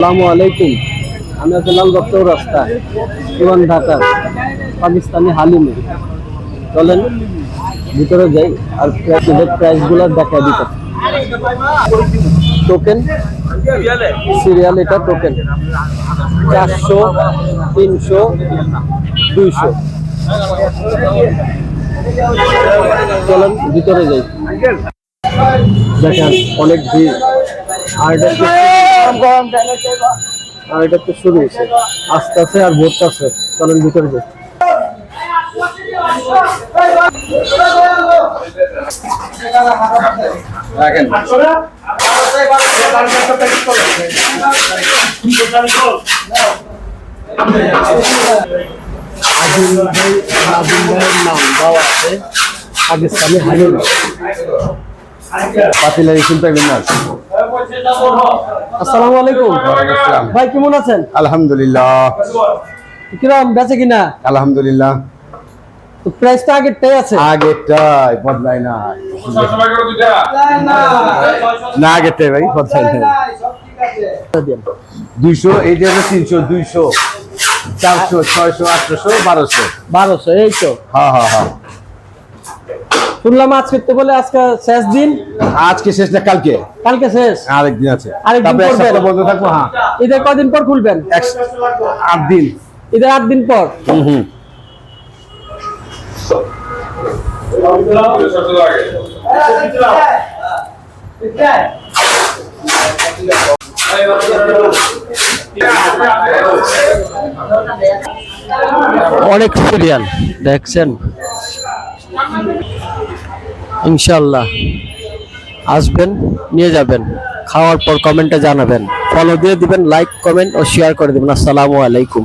আসসালামু আলাইকুম। আমি আছি লালবাগ রাস্তা পুরান ঢাকার, পাকিস্তানি হালিমে। চলেন, ভিতরে যাই, আর প্রাইসগুলো দেখা দিতে। টোকেন সিরিয়াল এটা টোকেন চারশো, তিনশো, দুইশো। চলেন, ভিতরে যাই। দেখেন, অনেক ভিড়। আর আর এটা তো শুরু হয়েছে। আস্তে আস্তে আর ভোট আছে। চলেন ভিতরে যাই। আজিম ভাই আজিম ভাইয়ের নাম দেওয়া আছে পাকিস্তানি হালিম পাতিলা রিসুল পাইবেন না। আসসালামু আলাইকুম। আসসালাম। ভাই কেমন আছেন? আলহামদুলিল্লাহ। কিরম বেঁচে কিনা? আলহামদুলিল্লাহ। তো প্রাইসটা আগেরটাই আছে। আগেরটাই বদলাই না না আগেরটাই ভাই বদলাই না দুইশো হচ্ছে তিনশো দুইশো চারশো ছয়শো আটশোশো বারোশো। বারোশো এই তো। হ্যাঁ হ্যাঁ হ্যাঁ। শুনলাম আজকে তো বলে আজকে শেষ দিন। আজকে শেষ না কালকে? কালকে শেষ। আরেকদিন আছে। তারপরে এক সপ্তাহ বন্ধ থাকব হ্যাঁ। ঈদের কদিন পর খুলবেন? আট দিন। ঈদের আট দিন পর? হুম হুম। অনেক সিরিয়াল দেখছেন? ইনশাল্লাহ আসবেন, নিয়ে যাবেন, খাওয়ার পর কমেন্টে জানাবেন। ফলো দিয়ে দিবেন লাইক কমেন্ট ও শেয়ার করে দিবেন। আসসালামু আলাইকুম।